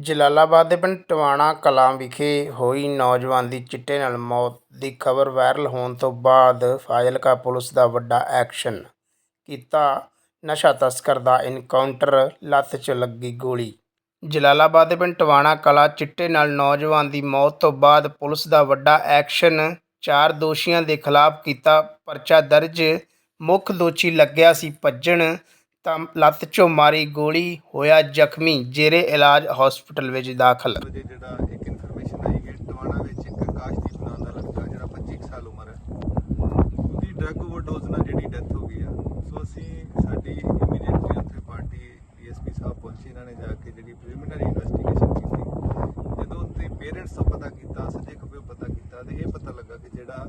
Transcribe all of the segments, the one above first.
ਜਲਾਲਾਬਾਦ ਦੇ ਪਿੰਡ ਟਵਾਣਾ ਕਲਾਂ ਵਿਖੇ ਹੋਈ ਨੌਜਵਾਨ ਦੀ ਚਿੱਟੇ ਨਾਲ ਮੌਤ ਦੀ ਖਬਰ ਵਾਇਰਲ ਹੋਣ ਤੋਂ ਬਾਅਦ ਫਾਜ਼ਿਲਕਾ ਪੁਲਿਸ ਦਾ ਵੱਡਾ ਐਕਸ਼ਨ ਕੀਤਾ। ਨਸ਼ਾ ਤਸਕਰ ਦਾ ਇਨਕਾਊਂਟਰ ਲੱਤ 'ਚ ਲੱਗੀ ਗੋਲੀ। ਜਲਾਲਾਬਾਦ ਦੇ ਪਿੰਡ ਟਵਾਣਾ ਕਲਾਂ ਚਿੱਟੇ ਨਾਲ ਨੌਜਵਾਨ ਦੀ ਮੌਤ ਤੋਂ ਬਾਅਦ ਪੁਲਿਸ ਦਾ ਵੱਡਾ ਐਕਸ਼ਨ ਚਾਰ ਦੋਸ਼ੀਆਂ ਦੇ ਖਿਲਾਫ ਕੀਤਾ ਪਰਚਾ ਦਰਜ। ਮੁੱਖ ਦੋਸ਼ੀ ਲੱਗਿਆ ਸੀ ਭੱਜਣ ਤਾਂ ਲੱਤ 'ਚੋਂ ਮਾਰੀ ਗੋਲੀ ਹੋਇਆ ਜ਼ਖਮੀ, ਜੇਰੇ ਇਲਾਜ ਹਸਪਤਾਲ ਵਿੱਚ ਦਾਖਲ। ਵਜੇ ਜਿਹੜਾ ਇੱਕ ਇਨਫੋਰਮੇਸ਼ਨ ਆਈ ਕਿ ਟਵਾਣਾ ਵਿੱਚ ਇੱਕ ਆਕਾਸ਼ਦੀਪ ਨਾਮ ਦਾ ਲੜਕਾ ਜਿਹੜਾ 25 ਕੁ ਸਾਲ ਉਮਰ ਹੈ, ਉਹਦੀ ਡਰੱਗ ਓਵਰਡੋਜ਼ ਨਾਲ ਜਿਹੜੀ ਡੈਥ ਹੋ ਗਈ ਆ। ਸੋ ਅਸੀਂ ਸਾਡੀ ਇਮੀਡੀਏਟਲੀ ਉੱਥੇ ਪਾਰਟੀ ਡੀਐਸਪੀ ਸਾਹਿਬ ਪਹੁੰਚੇ, ਇਹਨਾਂ ਨੇ ਜਾ ਕੇ ਜਿਹੜੀ ਪ੍ਰੀਲਿਮਿਨਰੀ ਇਨਵੈਸਟੀਗੇਸ਼ਨ ਕੀਤੀ। ਜਦੋਂ ਤੇ ਪੇਰੈਂਟਸ ਤੋਂ ਪਤਾ ਕੀਤਾ ਸੱਜੇ ਖੱਬੇ ਪਤਾ ਕੀਤਾ ਤੇ ਇਹ ਪਤਾ ਲੱਗਾ ਕਿ ਜਿਹੜਾ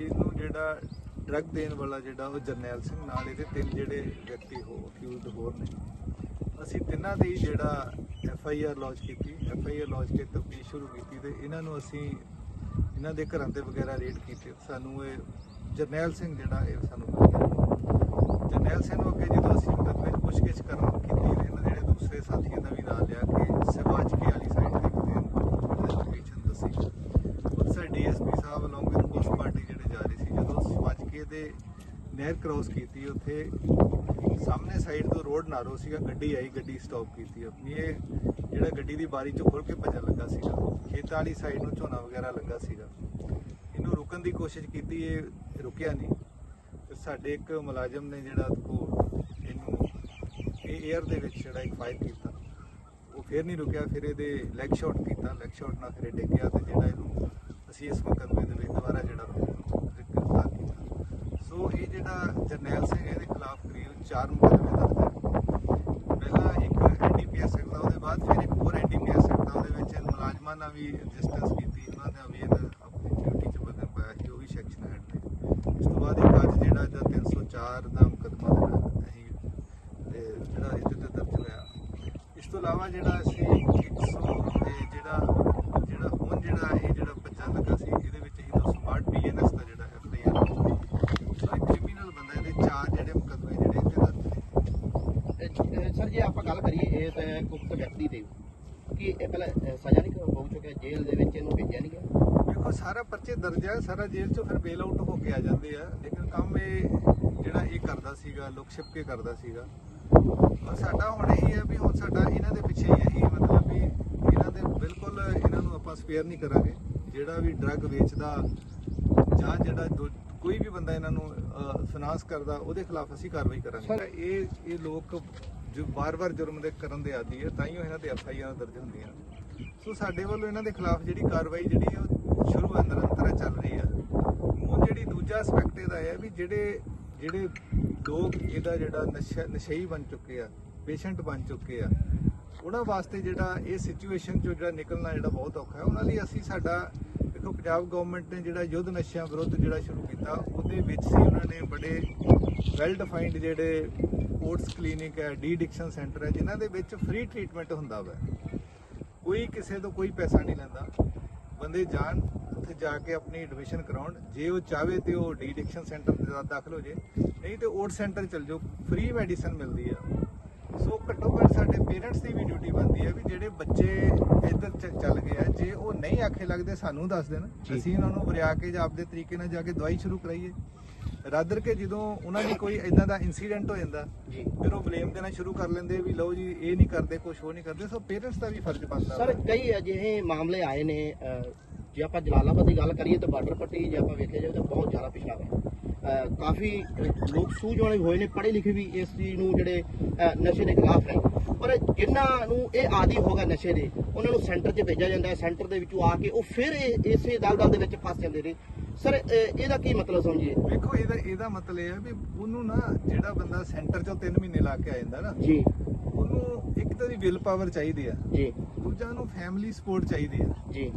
ਇਹਨੂੰ ਜਿਹੜਾ ਡਰੱਗ ਦੇਣ ਵਾਲਾ ਜਿਹੜਾ ਉਹ ਜਰਨੈਲ ਸਿੰਘ ਨਾਲ ਇਹਦੇ ਤਿੰਨ ਜਿਹੜੇ ਵਿਅਕਤੀ ਹੋ ਅਕਿਊਜ਼ਡ ਹੋਰ ਨੇ। ਅਸੀਂ ਤਿੰਨਾਂ ਦੀ ਜਿਹੜਾ ਐਫ ਆਈ ਆਰ ਲੌਂਚ ਕੀਤੀ ਐਫ ਆਈ ਆਰ ਲੌਂਚ ਕੇ ਤਫਤੀਸ਼ ਸ਼ੁਰੂ ਕੀਤੀ ਤੇ ਇਹਨਾਂ ਨੂੰ ਅਸੀਂ ਇਹਨਾਂ ਦੇ ਘਰਾਂ ਤੇ ਵਗੈਰਾ ਰੇਡ ਕੀਤੇ। ਸਾਨੂੰ ਇਹ ਜਰਨੈਲ ਸਿੰਘ ਜਿਹੜਾ ਇਹ ਸਾਨੂੰ ਮਿਲ ਜਰਨੈਲ ਸਿੰਘ ਨੂੰ ਅੱਗੇ ਜਦੋਂ ਅਸੀਂ ਮੁਕੱਦਮੇ ਵਿੱਚ ਪੁੱਛਗਿੱਛ ਕਰਨ ਕੀਤੀ ਤੇ ਇਹਨਾਂ ਦੇ ਜਿਹੜੇ ਦੂਸਰੇ ਸਾਥੀਆਂ ਦਾ ਵੀ ਨਾਮ ਲਿਆ ਕਿ ਸਿਵਾਜਕੇ ਵਾਲੀ ਸਾਈਡ ਤੇ ਕਿਤੇ ਲੋਕੇਸ਼ਨ ਦੱਸੀ ਉੱਥੇ ਡੀਐਸਪੀ ਸਾਹਿਬ ਅਲੋਂਗ ਵਿਦ ਪੁਲਿਸ ਪਾਰਟੀ ਜਿਹੜੇ ਜਾ ਰਹੀ ਸੀ ਜਦੋਂ ਸਿਵਾਜਕੇ ਦੇ ਨਹਿਰ ਕ੍ਰਾਸ ਕੀਤੀ, ਉੱਥੇ ਸਾਹਮਣੇ ਸਾਈਡ ਤੋਂ ਰੋਡ ਨਾਰੋ ਸੀਗਾ, ਗੱਡੀ ਆਈ, ਗੱਡੀ ਸਟਾਪ ਕੀਤੀ ਆਪਣੀ। ਇਹ ਜਿਹੜਾ ਗੱਡੀ ਦੀ ਬਾਰੀ ਚੋਂ ਖੁੱਲ ਕੇ ਭੱਜਣ ਲੱਗਾ ਸੀਗਾ। ਖੇਤਾਂ ਵਾਲੀ ਸਾਈਡ ਨੂੰ ਝੋਨਾ ਵਗੈਰਾ ਲੱਗਾ ਸੀਗਾ। ਇਹਨੂੰ ਰੁਕਣ ਦੀ ਕੋਸ਼ਿਸ਼ ਕੀਤੀ, ਇਹ ਰੁਕਿਆ ਨਹੀਂ। ਤੇ ਸਾਡੇ ਇੱਕ ਮੁਲਾਜ਼ਮ ਨੇ ਜਿਹੜਾ ਕੋ ਇਹਨੂੰ ਇਹ 에ਅਰ ਦੇ ਵਿੱਚ ਜਿਹੜਾ ਇੱਕ ਫਾਇਰ ਕੀਤਾ। ਉਹ ਫਿਰ ਨਹੀਂ ਰੁਕਿਆ, ਫਿਰ ਇਹਦੇ ਲੈਗ ਸ਼ਾਟ ਕੀਤਾ। ਲੈਗ ਸ਼ਾਟ ਨਾਲ ਫਿਰ ਡਿੱਗਿਆ ਡਿੱਗ ਤੇ ਜਿਹੜਾ ਇਹਨੂੰ ਅਸੀਂ ਇਸ ਮੁਕੱਦਮੇ ਦੇ ਵਿੱਚ ਦੁਬਾਰਾ ਜਿਹੜਾ ਸੋ ਇਹ ਜਿਹੜਾ ਜਰਨੈਲ ਸਿੰਘ ਇਹਦੇ ਖਿਲਾਫ ਕਰੀਬ 4 ਮੁਕੱਦਮੇ ਦਰਜ ਹੈ ਪਹਿਲਾਂ ਇੱਕ ਐਨਡੀਪੀਐਸ ਐਕਟ ਦਾ, ਉਹਦੇ ਬਾਅਦ ਫਿਰ ਇੱਕ ਹੋਰ ਐਨਡੀਪੀਐਸ ਐਕਟ ਦਾ, ਉਹਦੇ ਵਿੱਚ ਮੁਲਾਜ਼ਮਾਂ ਨਾਲ ਵੀ ਰਜਿਸਟੈਂਸ ਕੀਤੀ, ਉਹਨਾਂ ਦਾ ਵੀ ਇਹਦਾ ਆਪਣੀ ਡਿਊਟੀ 'ਚ ਬਦਲ ਪਾਇਆ ਸੀ, ਉਹ ਵੀ ਸੈਕਸ਼ਨ ਹੈਡ ਨੇ ਇਸ ਤੋਂ ਬਾਅਦ ਇੱਕ ਅੱਜ ਜਿਹੜਾ ਇਹਦਾ 304 ਦਾ ਮੁਕੱਦਮਾ ਜਿਹੜਾ ਅਸੀਂ ਜਿਹੜਾ ਇਹਦੇ ਤੇ ਦਰਜ ਹੋਇਆ। ਇਸ ਤੋਂ ਇਲਾਵਾ ਜਿਹੜਾ ਅਸੀਂ 100 ਤੇ ਜਿਹੜਾ ਜਿਹੜਾ ਹੁਣ ਜਿਹੜਾ ਇਹ ਤਾਂ ਗੁਪਤ ਵਿਅਕਤੀ ਦੀ। ਕਿ ਇਹ ਪਹਿਲਾਂ ਸਜ਼ਾ ਨਹੀਂ ਹੋ ਚੁੱਕਿਆ ਜੇਲ੍ਹ ਦੇ ਵਿੱਚ ਇਹਨੂੰ ਭੇਜਿਆ ਨਹੀਂ ਗਿਆ? ਦੇਖੋ ਸਾਰਾ ਪਰਚੇ ਦਰਜ ਹੈ ਸਾਰਾ ਜੇਲ੍ਹ ਚੋਂ ਫਿਰ ਬੇਲ ਆਊਟ ਹੋ ਕੇ ਆ ਜਾਂਦੇ ਆ। ਲੇਕਿਨ ਕੰਮ ਇਹ ਜਿਹੜਾ ਇਹ ਕਰਦਾ ਸੀਗਾ ਲੁਕ ਛਿਪ ਕੇ ਕਰਦਾ ਸੀਗਾ। ਔਰ ਸਾਡਾ ਹੁਣ ਇਹੀ ਹੈ ਵੀ ਹੁਣ ਸਾਡਾ ਇਹਨਾਂ ਦੇ ਪਿੱਛੇ ਹੀ ਇਹੀ ਮਤਲਬ ਵੀ ਇਹਨਾਂ ਦੇ ਬਿਲਕੁਲ ਇਹਨਾਂ ਨੂੰ ਆਪਾਂ ਸਪੇਅਰ ਨਹੀਂ ਕਰਾਂਗੇ। ਜਿਹੜਾ ਵੀ ਡਰੱਗ ਵੇਚਦਾ ਜਾਂ ਜਿਹੜਾ ਕੋਈ ਵੀ ਬੰਦਾ ਇਹਨਾਂ ਨੂੰ ਫਾਈਨਾਂਸ ਕਰਦਾ ਉਹਦੇ ਖਿਲਾਫ ਅਸੀਂ ਕਾਰਵਾਈ ਕਰਾਂਗੇ। ਇਹ ਇਹ ਲੋਕ ਜੋ ਵਾਰ ਵਾਰ ਜੁਰਮ ਦੇ ਕਰਨ ਦੇ ਆਦੀ ਹੈ, ਤਾਂ ਹੀ ਉਹ ਇਹਨਾਂ ਤੇ ਐਫ ਆਈ ਆਰ ਦਰਜ ਹੁੰਦੀਆਂ ਸੋ ਸਾਡੇ ਵੱਲੋਂ ਇਹਨਾਂ ਦੇ ਖਿਲਾਫ ਜਿਹੜੀ ਕਾਰਵਾਈ ਜਿਹੜੀ ਹੈ ਉਹ ਸ਼ੁਰੂ ਹੈ ਨਿਰੰਤਰ ਚੱਲ ਰਹੀ ਹੈ ਉਹ ਜਿਹੜੀ ਦੂਜਾ ਅਸਪੈਕਟ ਇਹਦਾ ਹੈ ਵੀ ਜਿਹੜੇ ਜਿਹੜੇ ਲੋਕ ਇਹਦਾ ਜਿਹੜਾ ਨਸ਼ਾ, ਨਸ਼ਈ ਬਣ ਚੁੱਕੇ ਆ ਪੇਸ਼ੈਂਟ ਬਣ ਚੁੱਕੇ ਆ, ਉਹਨਾਂ ਵਾਸਤੇ ਜਿਹੜਾ ਇਹ ਸਿਚੁਏਸ਼ਨ ਚੋਂ ਜਿਹੜਾ ਨਿਕਲਣਾ ਜਿਹੜਾ ਬਹੁਤ ਔਖਾ ਹੈ। ਉਹਨਾਂ ਲਈ ਅਸੀਂ ਸਾਡਾ, ਦੇਖੋ, ਪੰਜਾਬ ਗਵਰਨਮੈਂਟ ਨੇ ਜਿਹੜਾ ਯੁੱਧ ਨਸ਼ਿਆਂ ਵਿਰੁੱਧ ਜਿਹੜਾ ਸ਼ੁਰੂ ਕੀਤਾ, ਉਹਦੇ ਵਿੱਚ ਸੀ ਉਹਨਾਂ ਨੇ ਬੜੇ ਵੈਲ ਡਿਫਾਈਨਡ ਜਿਹੜੇ ਸਪੋਰਟਸ ਕਲੀਨਿਕ ਹੈ ਡੀ ਐਡਿਕਸ਼ਨ ਸੈਂਟਰ ਹੈ ਜਿਨ੍ਹਾਂ ਦੇ ਵਿੱਚ ਫ੍ਰੀ ਟ੍ਰੀਟਮੈਂਟ ਹੁੰਦਾ ਵਾ। ਕੋਈ ਕਿਸੇ ਤੋਂ ਕੋਈ ਪੈਸਾ ਨਹੀਂ ਲੈਂਦਾ। ਬੰਦੇ ਜਾਣ ਉੱਥੇ ਜਾ ਕੇ ਆਪਣੀ ਐਡਮਿਸ਼ਨ ਕਰਾਉਣ। ਜੇ ਉਹ ਚਾਹਵੇ ਤੇ ਉਹ ਡੀ ਐਡਿਕਸ਼ਨ ਸੈਂਟਰ ਦੇ ਦਾਖਲ ਹੋ ਜੇ। ਨਹੀਂ ਤੇ ਓਟ ਸੈਂਟਰ ਚਲ ਜਾਓ ਫ੍ਰੀ ਮੈਡੀਸਨ ਮਿਲਦੀ ਆ। ਸੋ ਘੱਟੋ ਘੱਟ ਸਾਡੇ ਪੇਰੈਂਟਸ ਦੀ ਵੀ ਡਿਊਟੀ ਬਣਦੀ ਹੈ ਵੀ ਜਿਹੜੇ ਬੱਚੇ ਇੱਧਰ ਚੱਲ ਗਏ ਆ ਜੇ ਉਹ ਨਹੀਂ ਆਖੇ ਲੱਗਦੇ ਸਾਨੂੰ ਦੱਸ ਦੇਣ। ਅਸੀਂ ਉਹਨਾਂ ਨੂੰ ਵਰਿਆ ਕੇ ਜਾਂ ਆਪਦੇ ਤਰੀਕੇ ਨਾਲ ਜਾ ਕੇ ਦਵਾਈ ਸ਼ੁਰੂ ਕਰਾਈਏ। ਰਾਦਰ ਕੇ ਜਦੋਂ ਉਹਨਾਂ ਦੀ ਕੋਈ ਇਦਾਂ ਦਾ ਇਨਸੀਡੈਂਟ ਹੋ ਜਾਂਦਾ ਜੀ। ਫਿਰ ਉਹ ਬਲੇਮ ਦੇਣਾ ਸ਼ੁਰੂ ਕਰ ਲੈਂਦੇ ਵੀ ਲਓ ਜੀ ਇਹ ਨਹੀਂ ਕਰਦੇ ਕੁਝ ਉਹ ਨਹੀਂ ਕਰਦੇ ਸੋ ਪੇਰੈਂਟਸ ਦਾ ਵੀ ਫਰਜ਼ ਬਣਦਾ। ਸਰ। ਕਈ ਅਜਿਹੇ ਮਾਮਲੇ ਆਏ ਨੇ ਜੇ ਆਪਾਂ ਜਲਾਲਾਬਾਦ ਦੀ ਗੱਲ ਕਰੀਏ ਤਾਂ ਬਾਰਡਰ ਪੱਟੀ ਜੇ ਆਪਾਂ ਵੇਖਿਆ ਜਾਵੇ ਤਾਂ ਬਹੁਤ ਜ਼ਿਆਦਾ ਪਿਛੜਾ ਹੈ। ਕਾਫੀ ਲੋਕ ਸੂਝਵਾਨ ਹੋਏ ਨੇ ਪੜ੍ਹੇ ਲਿਖੇ ਵੀ ਇਸ ਚੀਜ਼ ਨੂੰ ਜਿਹੜੇ ਨਸ਼ੇ ਦੇ ਖਿਲਾਫ ਹੈ। ਪਰ ਜਿਨ੍ਹਾਂ ਨੂੰ ਇਹ ਆਦੀ ਹੋ ਗਿਆ ਨਸ਼ੇ ਦੇ ਉਹਨਾਂ ਨੂੰ ਸੈਂਟਰ 'ਚ ਭੇਜਿਆ ਜਾਂਦਾ ਹੈ। ਸੈਂਟਰ ਦੇ ਵਿੱਚੋਂ ਆ ਕੇ ਉਹ ਫਿਰ ਇਸੇ ਦਲਦਲ ਦੇ ਵਿੱਚ ਫਸ ਜਾਂਦੇ ਨੇ। ਸਰ ਇਹਦਾ ਕੀ ਮਤਲਬ ਸਮਝੀਏ? ਵੇਖੋ ਇਹਦਾ ਇਹਦਾ ਮਤਲਬ ਇਹ ਹੈ ਵੀ ਉਹਨੂੰ ਨਾ ਜਿਹੜਾ ਬੰਦਾ ਸੈਂਟਰ ਚੋਂ 3 ਮਹੀਨੇ ਲਾ ਕੇ ਆ ਜਾਂਦਾ ਨਾ ਜੀ। ਉਹਨੂੰ ਇੱਕ ਤਾਂ ਦੀ ਵਿਲ ਪਾਵਰ ਚਾਹੀਦੀ ਆ ਜੀ। ਦੂਜਾ ਉਹਨੂੰ ਫੈਮਿਲੀ ਸਪੋਰਟ ਚਾਹੀਦੀ ਆ। ਜੀ।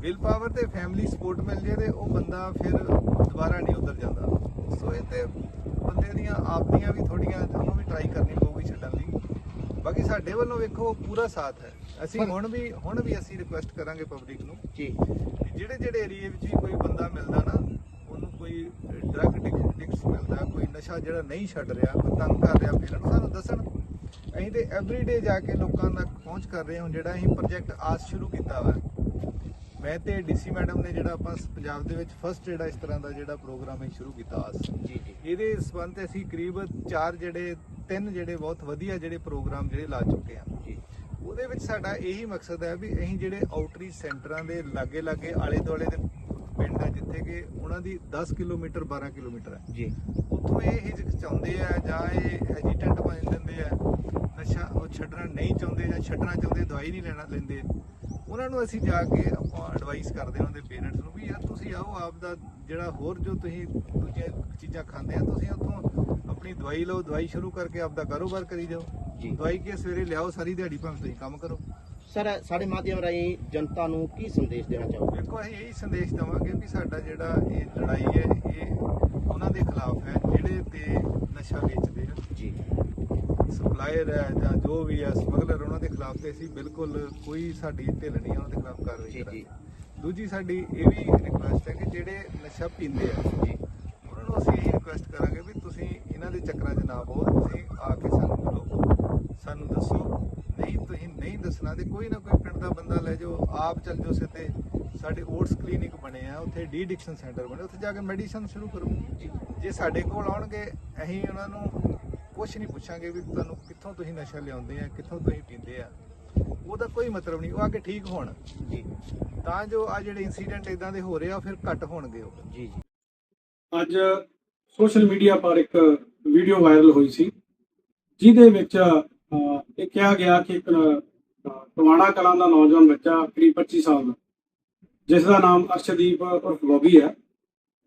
ਵਿਲ ਪਾਵਰ ਤੇ ਫੈਮਿਲੀ ਸਪੋਰਟ ਮਿਲ ਜੇ ਤੇ ਉਹ ਬੰਦਾ ਫਿਰ ਦੁਬਾਰਾ ਨਹੀਂ ਉਧਰ ਜਾਂਦਾ। ਸੋ ਇਹ ਤੇ ਬੰਦੇ ਦੀਆਂ ਆਪਦੀਆਂ ਵੀ ਥੋੜੀਆਂ ਉਹਨੂੰ ਵੀ ਟਰਾਈ ਕਰਨੀ ਪਊਗੀ ਛੱਡਣ ਲਈ ਬਾਕੀ ਸਾਡੇ ਵੱਲੋਂ ਵੇਖੋ ਪੂਰਾ ਸਾਥ ਹੈ। ਅਸੀਂ ਹੁਣ ਵੀ ਹੁਣ ਵੀ ਅਸੀਂ ਰਿਕੁਐਸਟ ਕਰਾਂਗੇ ਪਬਲਿਕ ਨੂੰ ਜੀ। ਕਿ ਜਿਹੜੇ ਜਿਹੜੇ ਏਰੀਏ ਵਿੱਚ ਵੀ ਕੋਈ ਬੰਦਾ ਮਿਲਦਾ ਨਾ ਉਹਨੂੰ ਕੋਈ ਡਰੱਗ ਐਡਿਕਟਸ ਮਿਲਦਾ ਕੋਈ ਨਸ਼ਾ ਜਿਹੜਾ ਨਹੀਂ ਛੱਡ ਰਿਹਾ ਕੋਈ ਤੰਗ ਕਰ ਰਿਹਾ ਪੇਰੈਂਟਸ ਸਾਨੂੰ ਦੱਸਣ। ਅਸੀਂ ਤੇ ਐਵਰੀਡੇ ਜਾ ਕੇ ਲੋਕਾਂ ਤੱਕ ਪਹੁੰਚ ਕਰ ਰਹੇ ਹਾਂ ਜਿਹੜਾ ਅਸੀਂ ਪ੍ਰੋਜੈਕਟ ਆਸ ਸ਼ੁਰੂ ਕੀਤਾ ਵਾ। ਮੈਂ ਤੇ ਡੀਸੀ ਮੈਡਮ ਨੇ ਜਿਹੜਾ ਆਪਾਂ ਪੰਜਾਬ ਦੇ ਵਿੱਚ ਫਸਟ ਜਿਹੜਾ ਇਸ ਤਰ੍ਹਾਂ ਦਾ ਜਿਹੜਾ ਪ੍ਰੋਗਰਾਮ ਹੈ ਸ਼ੁਰੂ ਕੀਤਾ ਆਸ। ਜੀ ਜੀ। ਇਹਦੇ ਸੰਬੰਧ ਅਸੀਂ ਕਰੀਬ ਚਾਰ ਜਿਹੜੇ ਤਿੰਨ ਜਿਹੜੇ ਬਹੁਤ ਵਧੀਆ ਜਿਹੜੇ ਪ੍ਰੋਗਰਾਮ ਜਿਹੜੇ ਲਾ ਚੁੱਕੇ ਹਾਂ ਜੀ। ਉਹਦੇ ਵਿੱਚ ਸਾਡਾ ਇਹੀ ਮਕਸਦ ਹੈ ਵੀ ਅਸੀਂ ਜਿਹੜੇ ਆਊਟਰੀਚ ਸੈਂਟਰਾਂ ਦੇ ਲਾਗੇ ਲਾਗੇ ਆਲੇ ਦੁਆਲੇ ਦੇ ਪਿੰਡ ਆ ਜਿੱਥੇ ਕਿ ਉਹਨਾਂ ਦੀ 10 ਕਿਲੋਮੀਟਰ 12 ਕਿਲੋਮੀਟਰ ਹੈ ਜੀ। ਉੱਥੋਂ ਇਹ ਹਿਚਕਚਾਉਂਦੇ ਆ ਜਾਂ ਇਹ ਹੈਜੀਟੈਂਟ ਬਣ ਜਾਂਦੇ ਆ ਨਸ਼ਾ ਉਹ ਛੱਡਣਾ ਨਹੀਂ ਚਾਹੁੰਦੇ ਜਾਂ ਛੱਡਣਾ ਚਾਹੁੰਦੇ ਦਵਾਈ ਨਹੀਂ ਲੈਣਾ ਲੈਂਦੇ ਉਹਨਾਂ ਨੂੰ ਅਸੀਂ ਜਾ ਕੇ ਆਪਾਂ ਐਡਵਾਈਸ ਕਰਦੇ ਹਾਂ ਉਹਦੇ ਪੇਰੈਂਟਸ ਨੂੰ ਵੀ ਯਾਰ ਤੁਸੀਂ ਆਓ ਆਪ ਦਾ ਜਿਹੜਾ ਹੋਰ ਜੋ ਤੁਸੀਂ ਦੂਜੀਆਂ ਚੀਜ਼ਾਂ ਖਾਂਦੇ ਆ ਤੁਸੀਂ ਉੱਥੋਂ ਆਪਣੀ ਦਵਾਈ ਲਓ ਦਵਾਈ ਸ਼ੁਰੂ ਕਰਕੇ ਆਪ ਦਾ ਕਾਰੋਬਾਰ ਕਰੀ ਜਾਓ। ਜੀ। ਦਵਾਈ ਕੇ ਸਵੇਰੇ ਲਿਆਓ ਸਾਰੀ ਦਿਹਾੜੀ ਭਾਵੇਂ ਤੁਸੀਂ ਕੰਮ ਕਰੋ। ਸਰ ਸਾਡੇ ਮਾਧਿਅਮ ਰਾਹੀਂ ਜਨਤਾ ਨੂੰ ਕੀ ਸੰਦੇਸ਼ ਦੇਣਾ ਚਾਹੋਗੇ? ਦੇਖੋ ਅਸੀਂ ਇਹੀ ਸੰਦੇਸ਼ ਦਵਾਂਗੇ ਵੀ ਸਾਡਾ ਜਿਹੜਾ ਇਹ ਲੜਾਈ ਹੈ ਇਹ ਉਹਨਾਂ ਦੇ ਖਿਲਾਫ ਹੈ ਜਿਹੜੇ ਤੇ ਨਸ਼ਾ ਵੇਚਦੇ ਆ। ਜੀ। ਸਪਲਾਇਰ ਹੈ ਜਾਂ ਜੋ ਵੀ ਹੈ ਸਮਗਲਰ ਉਹਨਾਂ ਦੇ ਖਿਲਾਫ ਤੇ ਅਸੀਂ ਬਿਲਕੁਲ ਕੋਈ ਸਾਡੀ ਢਿੱਲ ਨਹੀਂ ਹੈ ਉਹਨਾਂ ਦੇ ਖਿਲਾਫ ਕਾਰਵਾਈ ਜੀ, ਜੀ। ਕਰਾਂਗੇ। ਦੂਜੀ ਸਾਡੀ ਇਹ ਵੀ ਰਿਕੁਐਸਟ ਹੈ ਕਿ ਜਿਹੜੇ ਨਸ਼ਾ ਪੀਂਦੇ ਆ ਜੀ। ਉਹਨਾਂ ਨੂੰ ਅਸੀਂ ਇਹ ਰਿਕੁਐਸਟ ਕਰਾਂਗੇ ਵੀ ਤੁਸੀਂ ਇਹਨਾਂ ਦੇ ਚੱਕਰਾਂ 'ਚ ਨਾ ਪਾਓ ਤੁਸੀਂ ਆ ਕੇ ਸਾਨੂੰ ਮਿਲੋ ਸਾਨੂੰ ਦੱਸੋ। ਨਹੀਂ ਤੁਸੀਂ ਨਹੀਂ ਦੱਸਣਾ ਤੇ ਕੋਈ ਨਾ ਕੋਈ ਪਿੰਡ ਦਾ ਬੰਦਾ ਲੈ ਜਾਓ ਆਪ ਚੱਲ ਜਾਓ ਸਿੱਧੇ। ਸਾਡੇ ਓਟਸ ਕਲੀਨਿਕ ਬਣੇ ਆ ਉੱਥੇ ਡੀ ਸੈਂਟਰ ਬਣੇ ਉੱਥੇ ਜਾ ਕੇ ਮੈਡੀਸਨ ਸ਼ੁਰੂ ਕਰੋ। ਜੇ। ਸਾਡੇ ਕੋਲ ਆਉਣਗੇ ਅਸੀਂ ਉਹਨਾਂ ਨੂੰ ਕੁਝ ਨਹੀਂ ਪੁੱਛਾਂਗੇ ਵੀ ਤੁਹਾਨੂੰ ਕਿੱਥੋਂ ਤੁਸੀਂ ਨਸ਼ਾ ਲਿਆਉਂਦੇ ਆ ਕਿੱਥੋਂ ਤੁਸੀਂ ਪੀਂਦੇ ਆ। ਉਹਦਾ ਕੋਈ ਮਤਲਬ ਨਹੀਂ ਉਹ ਆ ਕੇ ਠੀਕ ਹੋਣ। ਜੀ। ਤਾਂ ਜੋ ਆ ਜਿਹੜੇ ਇਨਸੀਡੈਂਟ ਇਦਾਂ ਦੇ ਹੋ ਰਹੇ ਆ ਉਹ ਫਿਰ ਘੱਟ ਹੋਣਗੇ ਉਹ। ਜੀ ਜੀ। ਅੱਜ ਸੋਸ਼ਲ ਮੀਡੀਆ ਪਰ ਇੱਕ ਵੀਡੀਓ ਵਾਇਰਲ ਹੋਈ ਸੀ ਜਿਹਦੇ ਵਿੱਚ ਇਹ ਕਿਹਾ ਗਿਆ ਕਿ ਇੱਕ ਅਹ, ਟਵਾਣਾ ਕਲਾਂ ਦਾ ਨੌਜਵਾਨ ਬੱਚਾ ਕਰੀਬ 25 ਸਾਲ ਦਾ ਜਿਸ ਦਾ ਨਾਮ ਅਰਸ਼ਦੀਪ ਉਰਫ ਬੋਬੀ ਹੈ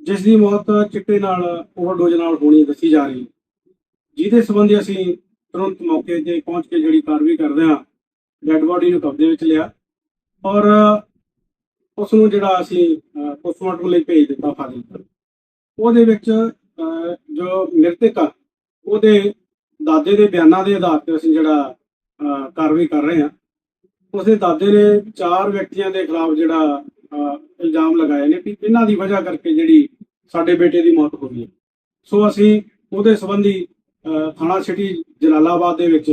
ਜਿਸ ਦੀ ਮੌਤ ਚਿੱਟੇ ਨਾਲ ਓਵਰਡੋਜ਼ ਨਾਲ ਹੋਣੀ ਦੱਸੀ ਜਾ ਰਹੀ ਹੈ। ਜਿਹਦੇ ਸੰਬੰਧੀ ਅਸੀਂ ਤੁਰੰਤ ਮੌਕੇ ਤੇ ਪਹੁੰਚ ਕੇ ਜਿਹੜੀ ਕਾਰਵਾਈ ਕਰਦੇ ਹਾਂ ਡੈੱਡ ਬੋਡੀ ਨੂੰ ਕਬਜ਼ੇ ਵਿੱਚ ਲਿਆ ਔਰ ਉਸ ਨੂੰ ਜਿਹੜਾ ਅਸੀਂ ਪੋਸਟਮਾਰਟਮ ਲਈ ਭੇਜ ਦਿੱਤਾ ਫਾਜ਼ਿਲਕਾ। ਉਹਦੇ ਵਿੱਚ ਜੋ ਮ੍ਰਿਤਕ ਆ ਉਹਦੇ ਦਾਦੇ ਦੇ ਬਿਆਨਾਂ ਦੇ ਆਧਾਰ ਤੇ ਅਸੀਂ ਜਿਹੜਾ ਕਾਰਵਾਈ ਕਰ ਰਹੇ ਹਾਂ। ਉਸਦੇ ਦਾਦੇ ਨੇ ਚਾਰ ਵਿਅਕਤੀਆਂ ਦੇ ਖਿਲਾਫ ਜਿਹੜਾ ਇਲਜ਼ਾਮ ਲਗਾਏ ਨੇ ਕਿ ਇਹਨਾਂ ਦੀ ਵਜ੍ਹਾ ਕਰਕੇ ਜਿਹੜੀ ਸਾਡੇ ਬੇਟੇ ਦੀ ਮੌਤ ਹੋਈ ਹੈ। ਸੋ ਅਸੀਂ ਉਹਦੇ ਸੰਬੰਧੀ ਥਾਣਾ ਸਿਟੀ ਜਲਾਲਾਬਾਦ ਦੇ ਵਿੱਚ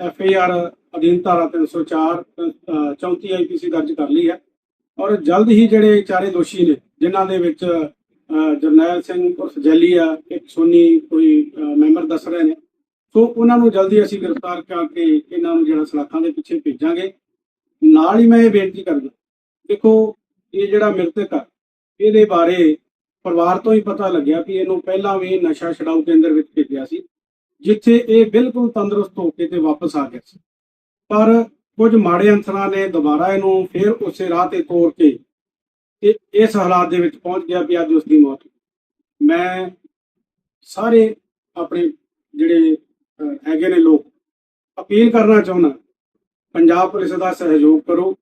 ਐਫ ਆਈ ਆਰ ਅਧੀਨ ਧਾਰਾ 304 ਅਹ, 34 ਆਈਪੀਸੀ ਦਰਜ ਕਰ ਲਈ ਹੈ। ਔਰ ਜਲਦ ਹੀ ਜਿਹੜੇ ਚਾਰੇ ਦੋਸ਼ੀ ਨੇ ਜਿਨ੍ਹਾਂ ਦੇ ਵਿੱਚ ਜਰਨੈਲ ਸਿੰਘ ਉਰਫ ਜੈਲੀ ਆ ਇੱਕ ਸੋਨੀ ਕੋਈ ਮੈਂਬਰ ਦੱਸ ਰਹੇ ਨੇ। ਸੋ ਉਹਨਾਂ ਨੂੰ ਜਲਦੀ ਅਸੀਂ ਗ੍ਰਿਫਤਾਰ ਕਰਕੇ ਇਹਨਾਂ ਨੂੰ ਜਿਹੜਾ ਸਲਾਖਾਂ ਦੇ ਪਿੱਛੇ ਭੇਜਾਂਗੇ। ਨਾਲ ਹੀ ਮੈਂ ਇਹ ਬੇਨਤੀ ਕਰਦਾ, ਦੇਖੋ, ਇਹ ਜਿਹੜਾ ਮ੍ਰਿਤਕ ਆ, ਇਹਦੇ ਬਾਰੇ ਪਰਿਵਾਰ ਤੋਂ ਹੀ ਪਤਾ ਲੱਗਿਆ ਕਿ ਇਹਨੂੰ ਪਹਿਲਾਂ ਵੀ ਨਸ਼ਾ ਛਡਾਊ ਕੇਂਦਰ ਵਿੱਚ ਭੇਜਿਆ ਸੀ, ਜਿੱਥੇ ਇਹ ਬਿਲਕੁਲ ਤੰਦਰੁਸਤ ਹੋ ਕੇ ਤੇ ਵਾਪਸ ਆ ਗਿਆ ਸੀ। ਪਰ ਕੁਝ ਮਾੜੇ ਅੰਸਰਾਂ ਨੇ ਦੁਬਾਰਾ ਇਹਨੂੰ ਫਿਰ ਉਸੇ ਰਾਹ ਤੇ ਤੋਰ ਕੇ ਇਹ ਇਸ ਹਾਲਾਤ ਦੇ ਵਿੱਚ ਪਹੁੰਚ ਗਿਆ ਵੀ ਅੱਜ ਉਸ ਦੀ ਮੌਤ ਮੈਂ ਸਾਰੇ ਆਪਣੇ ਜਿਹੜੇ ਹੈਗੇ ਨੇ ਲੋਕ ਅਪੀਲ ਕਰਨਾ ਚਾਹੁੰਦਾ, ਪੰਜਾਬ ਪੁਲਿਸ ਦਾ ਸਹਿਯੋਗ ਕਰੋ,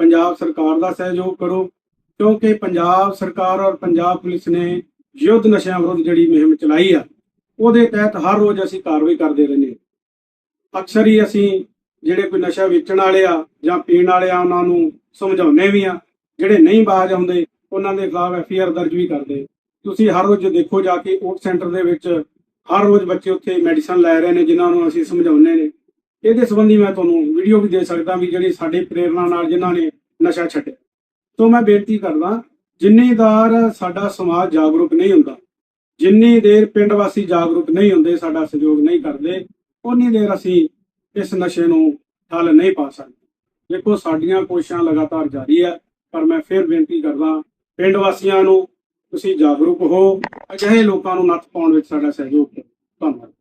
ਪੰਜਾਬ ਸਰਕਾਰ ਦਾ ਸਹਿਯੋਗ ਕਰੋ, ਕਿਉਂਕਿ ਪੰਜਾਬ ਸਰਕਾਰ ਔਰ ਪੰਜਾਬ ਪੁਲਿਸ ਨੇ ਯੁੱਧ ਨਸ਼ਿਆਂ ਵਿਰੁੱਧ ਜਿਹੜੀ ਮੁਹਿੰਮ ਚਲਾਈ ਆ, ਉਹਦੇ ਤਹਿਤ ਹਰ ਰੋਜ਼ ਅਸੀਂ ਕਾਰਵਾਈ ਕਰਦੇ ਰਹਿੰਦੇ ਹਾਂ। ਅਕਸਰ ਹੀ ਅਸੀਂ ਜਿਹੜੇ ਕੋਈ ਨਸ਼ਾ ਵੇਚਣ ਵਾਲੇ ਆ ਜਾਂ ਪੀਣ ਵਾਲੇ ਆ, ਉਹਨਾਂ ਨੂੰ ਸਮਝਾਉਂਦੇ ਵੀ ਆ ਜਿਹੜੇ ਨਹੀਂ ਬਾਜ ਆਉਂਦੇ, ਉਹਨਾਂ ਦੇ ਖਿਲਾਫ ਐਫ ਆਈ ਆਰ ਦਰਜ ਵੀ ਕਰਦੇ। ਤੁਸੀਂ ਹਰ ਰੋਜ਼ ਦੇਖੋ ਜਾ ਕੇ ਓਟ ਸੈਂਟਰ ਦੇ ਵਿੱਚ ਹਰ ਰੋਜ਼ ਬੱਚੇ ਉੱਥੇ ਮੈਡੀਸਨ ਲੈ ਰਹੇ ਨੇ, ਜਿਨ੍ਹਾਂ ਨੂੰ ਅਸੀਂ ਸਮਝਾਉਂਦੇ ਨੇ। ਇਹਦੇ ਸੰਬੰਧੀ ਮੈਂ ਤੁਹਾਨੂੰ ਵੀਡੀਓ ਵੀ ਦੇ ਸਕਦਾ ਵੀ ਜਿਹੜੀ ਸਾਡੀ ਪ੍ਰੇਰਣਾ ਨਾਲ ਜਿਨ੍ਹਾਂ ਨੇ ਨਸ਼ਾ ਛੱਡਿਆ। ਤੋਂ ਮੈਂ ਬੇਨਤੀ ਕਰਦਾ, ਜਿੰਨੀ ਦਾਰ ਸਾਡਾ ਸਮਾਜ ਜਾਗਰੂਕ ਨਹੀਂ ਹੁੰਦਾ, ਜਿੰਨੀ ਦੇਰ ਪਿੰਡ ਵਾਸੀ ਜਾਗਰੂਕ ਨਹੀਂ ਹੁੰਦੇ, ਸਾਡਾ ਸਹਿਯੋਗ ਨਹੀਂ ਕਰਦੇ ਉਨੀ ਦੇਰ ਅਸੀਂ ਇਸ ਨਸ਼ੇ ਨੂੰ ਠੱਲ ਨਹੀਂ ਪਾ ਸਕਦੇ। ਦੇਖੋ, ਸਾਡੀਆਂ ਕੋਸ਼ਿਸ਼ਾਂ ਲਗਾਤਾਰ ਜਾਰੀ ਹੈ ਪਰ ਮੈਂ ਫਿਰ ਬੇਨਤੀ ਕਰਦਾ, ਪਿੰਡ ਵਾਸੀਆਂ ਨੂੰ ਤੁਸੀਂ ਜਾਗਰੂਕ ਹੋ, ਅਜਿਹੇ ਲੋਕਾਂ ਨੂੰ ਨੱਥ ਪਾਉਣ ਵਿੱਚ ਸਾਡਾ ਸਹਿਯੋਗ ਕਰੋ। ਧੰਨਵਾਦ।